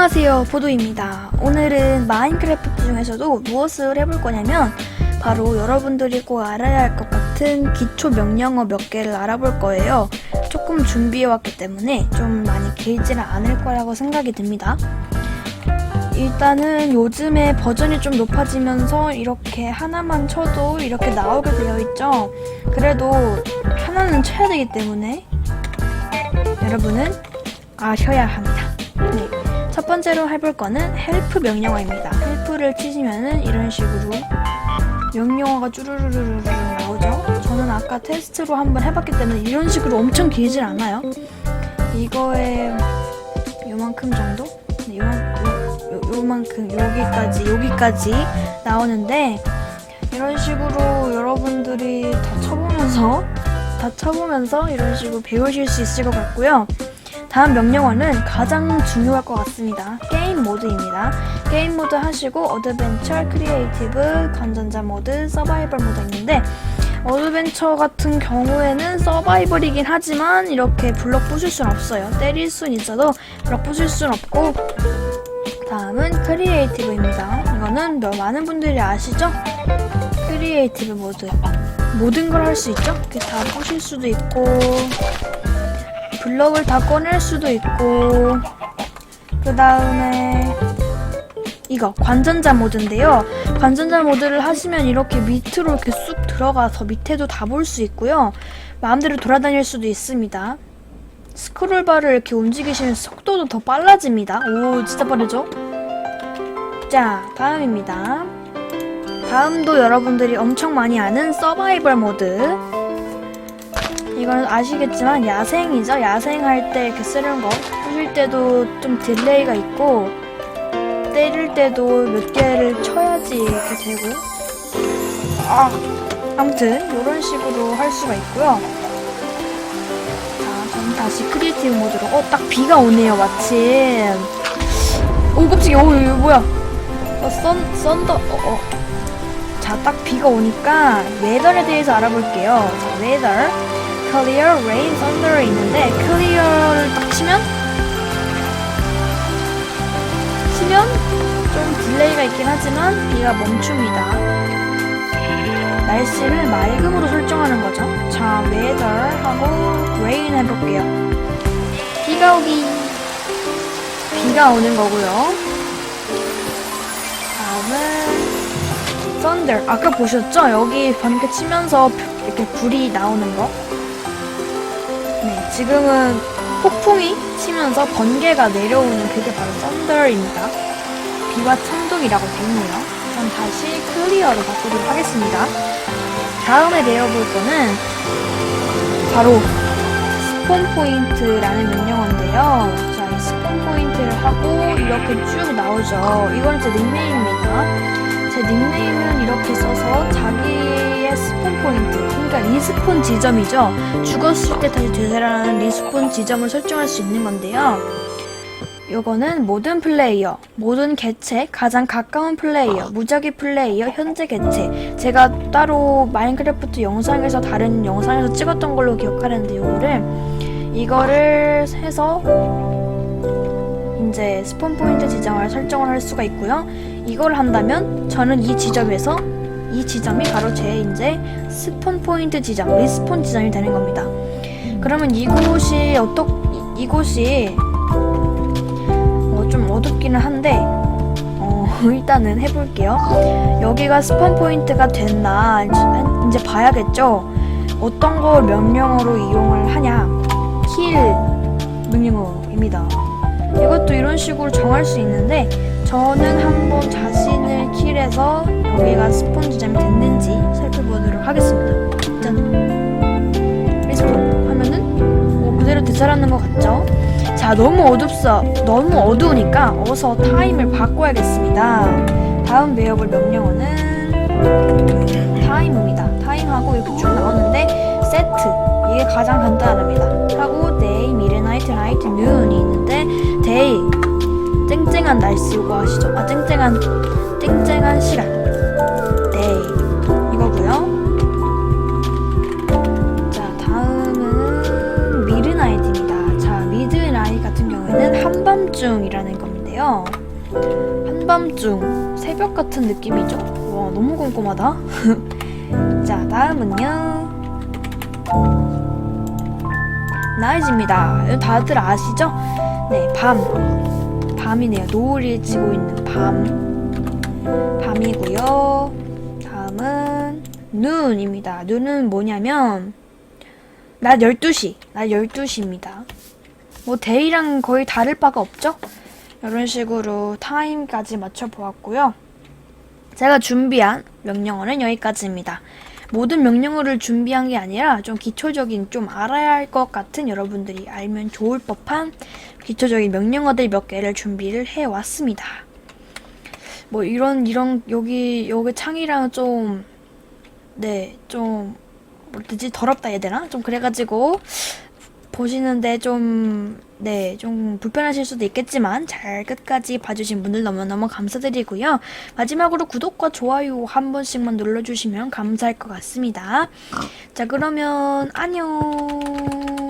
안녕하세요 보도입니다. 오늘은 마인크래프트 중에서도 무엇을 해볼 거냐면 바로 여러분들이 꼭 알아야 할 것 같은 기초 명령어 몇 개를 알아볼 거예요. 조금 준비해왔기 때문에 좀 많이 길지는 않을 거라고 생각이 듭니다. 일단은 요즘에 버전이 좀 높아지면서 이렇게 하나만 쳐도 이렇게 나오게 되어 있죠. 그래도 하나는 쳐야 되기 때문에 여러분은 아셔야 합니다. 네. 첫 번째로 해볼 거는 헬프 명령어입니다. 헬프를 치시면은 이런 식으로 명령어가 쭈루루루루 나오죠. 저는 아까 테스트로 한번 해봤기 때문에 이런 식으로 엄청 길진 않아요. 이거에 요만큼 정도? 네, 요만큼 여기까지 여기까지 나오는데 이런 식으로 여러분들이 다 쳐보면서 다 쳐보면서 이런 식으로 배우실 수 있을 것 같고요. 다음 명령어는 가장 중요할 것 같습니다. 게임 모드입니다. 게임 모드 하시고 어드벤처, 크리에이티브, 건전자 모드, 서바이벌 모드 있는데 어드벤처 같은 경우에는 서바이벌이긴 하지만 이렇게 블럭 부술 순 없어요. 때릴 순 있어도 블럭 부술 순 없고 다음은 크리에이티브입니다. 이거는 몇- 많은 분들이 아시죠? 크리에이티브 모드 모든 걸 할 수 있죠? 이렇게 다 부실 수도 있고 블럭을 다 꺼낼 수도 있고 그 다음에 이거 관전자 모드인데요. 관전자 모드를 하시면 이렇게 밑으로 이렇게 쑥 들어가서 밑에도 다 볼 수 있고요. 마음대로 돌아다닐 수도 있습니다. 스크롤바를 이렇게 움직이시면 속도도 더 빨라집니다. 오 진짜 빠르죠? 자 다음입니다. 다음도 여러분들이 엄청 많이 아는 서바이벌 모드 이건 아시겠지만 야생이죠. 야생할 때 이렇게 쓰는 거. 부실 때도 좀 딜레이가 있고 때릴 때도 몇 개를 쳐야지 이렇게 되고. 아, 아무튼 이런 식으로 할 수가 있고요. 자, 저는 다시 크리에이티브 모드로. 어, 딱 비가 오네요, 마침. 오, 깜짝이야. 오, 이거 뭐야? 어, 썬, 썬더, 어, 어. 자, 딱 비가 오니까 웨더에 대해서 알아볼게요. 자, 웨더. Clear, thunder 있는데 clear를 딱 치면 치면 좀 딜레이가 있긴 하지만 비가 멈춥니다. 날씨를 맑음으로 설정하는 거죠. 자, weather 하고 rain 해볼게요. 비가 오기 비가 오는 거고요. 다음은 thunder 아까 보셨죠? 여기 번개 치면서 이렇게 불이 나오는 거. 네, 지금은 폭풍이 치면서 번개가 내려오는 그게 바로 썬더입니다. 비와 천둥이라고 되어 있네요. 전 다시 클리어로 바꾸도록 하겠습니다. 다음에 배워볼 거는 바로 스폰 포인트라는 명령어인데요. 자, 이 스폰 포인트를 하고 이렇게 쭉 나오죠. 이건 제 닉네임입니다. 제 닉네임은 이렇게 써서 자기의 스폰 포인트, 그러니까 리스폰 지점이죠. 죽었을 때 다시 되살아나는 리스폰 지점을 설정할 수 있는 건데요. 요거는 모든 플레이어, 모든 개체, 가장 가까운 플레이어, 무작위 플레이어, 현재 개체. 제가 따로 마인크래프트 영상에서 다른 영상에서 찍었던 걸로 기억하는데 요거를 이거를 해서 이제 스폰 포인트 지점을 설정을 할 수가 있고요. 이걸 한다면 저는 이 지점에서 이 지점이 바로 제 이제 스폰 포인트 지점, 리스폰 지점이 되는 겁니다. 그러면 이곳이 어떻 이- 이곳이 어, 좀 어둡기는 한데 어, 일단은 해볼게요. 여기가 스폰 포인트가 됐나 이제 봐야겠죠. 어떤 걸 명령어로 이용을 하냐 킬 명령어입니다. 식으로 정할 수 있는데 저는 한번 자신을 킬해서 여기가 스폰 지점이 됐는지 살펴보도록 하겠습니다. 짠. 리스폰 하면은 오, 그대로 되살아난 것 같죠? 자, 너무 어둡어. 너무 어두우니까 어서 타임을 바꿔야겠습니다. 다음 배워볼 명령어는 타임입니다. 타임하고 이렇게 쭉 나오는데 세트 이게 가장 간단합니다. 하고 day, midnight, night, noon이 있는데 day 쨍쨍한 날씨 이거 아시죠? 아 쨍쨍한 쨍쨍한 시간 day 이거고요. 자 다음은 midnight입니다. 자 midnight 같은 경우에는 한밤중이라는 건데요. 한밤중 새벽 같은 느낌이죠? 와 너무 꼼꼼하다. 자 다음은요. 나이즈입니다. 다들 아시죠? 네, 밤. 밤이네요. 노을이 지고 있는 밤. 밤이고요. 다음은 눈입니다. 눈은 뭐냐면 낮 12시. 낮 12시입니다. 뭐 데이랑 거의 다를 바가 없죠? 이런 식으로 타임까지 맞춰 보았고요. 제가 준비한 명령어는 여기까지입니다. 모든 명령어를 준비한 게 아니라 좀 기초적인 좀 알아야 할 것 같은 여러분들이 알면 좋을 법한 기초적인 명령어들 몇 개를 준비를 해 왔습니다. 뭐 이런 이런 여기 여기 창이랑 좀 네, 좀 뭐지 더럽다 해야 되나? 좀 그래가지고 보시는데 좀, 네, 좀 불편하실 수도 있겠지만 잘 끝까지 봐주신 분들 너무너무 감사드리고요. 마지막으로 구독과 좋아요 한 번씩만 눌러주시면 감사할 것 같습니다. 자, 그러면 안녕.